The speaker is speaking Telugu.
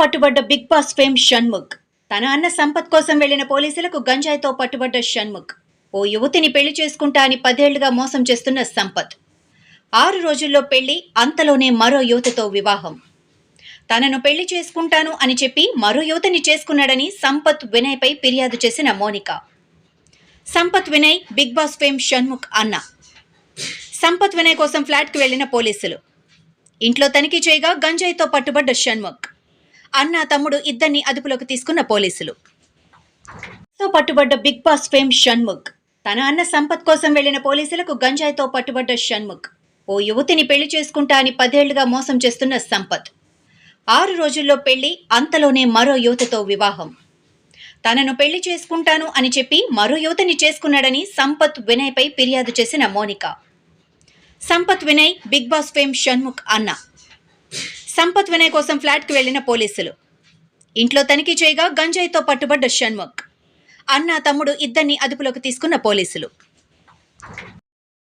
పట్టుబడ్డ బిగ్ బాస్ ఫేమ్ షణ్ముఖ్. తన అన్న సంపత్ కోసం వెళ్ళిన పోలీసులకు గంజాయితో పట్టుబడ్డ షణ్ముఖ్. ఓ యువతిని పెళ్ళి చేసుకుంటా అని పదేళ్ళుగా మోసం చేస్తున్న సంపత్. ఆరు రోజుల్లో పెళ్ళి అంతలోనే మరో యువతితో వివాహం. తనను పెళ్ళి చేసుకుంటాను అని చెప్పి మరో యువతిని చేసుకున్నాడని సంపత్ వినయ్పై ఫిర్యాదు చేసిన Monika. Sampath Vinay Bigg Boss fame Shanmukh అన్న. సంపత్ వినయ్ కోసం ఫ్లాట్కి వెళ్ళిన పోలీసులు. ఇంట్లో తనిఖీ చేయగా గంజాయితో పట్టుబడ్డ షణ్ముఖ్. అన్న తమ్ముడు ఇద్దరిని అదుపులోకి తీసుకున్న పోలీసులు. తో పట్టుబడ్డ బిగ్ బాస్ ఫేమ్ షణ్ముఖ్. తన అన్న సంపత్ కోసం వెళ్ళిన పోలీసులకు గంజాయితో పట్టుబడ్డ షణ్ముఖ్. ఓ యువతిని పెళ్ళి చేసుకుంటా అని పదేళ్ళుగా మోసం చేస్తున్న సంపత్. ఆరు రోజుల్లో పెళ్ళి అంతలోనే మరో యువతితో వివాహం. తనను పెళ్ళి చేసుకుంటాను అని చెప్పి మరో యువతిని చేసుకున్నాడని సంపత్ వినయ్పై ఫిర్యాదు చేసిన Monika. Sampath Vinay Bigg Boss fame Shanmukh అన్న. సంపత్ వినయ్ కోసం ఫ్లాట్కి వెళ్ళిన పోలీసులు. ఇంట్లో తనిఖీ చేయగా గంజాయితో పట్టుబడ్డ షణ్ముఖ్. అన్న తమ్ముడు ఇద్దరిని అదుపులోకి తీసుకున్న పోలీసులు.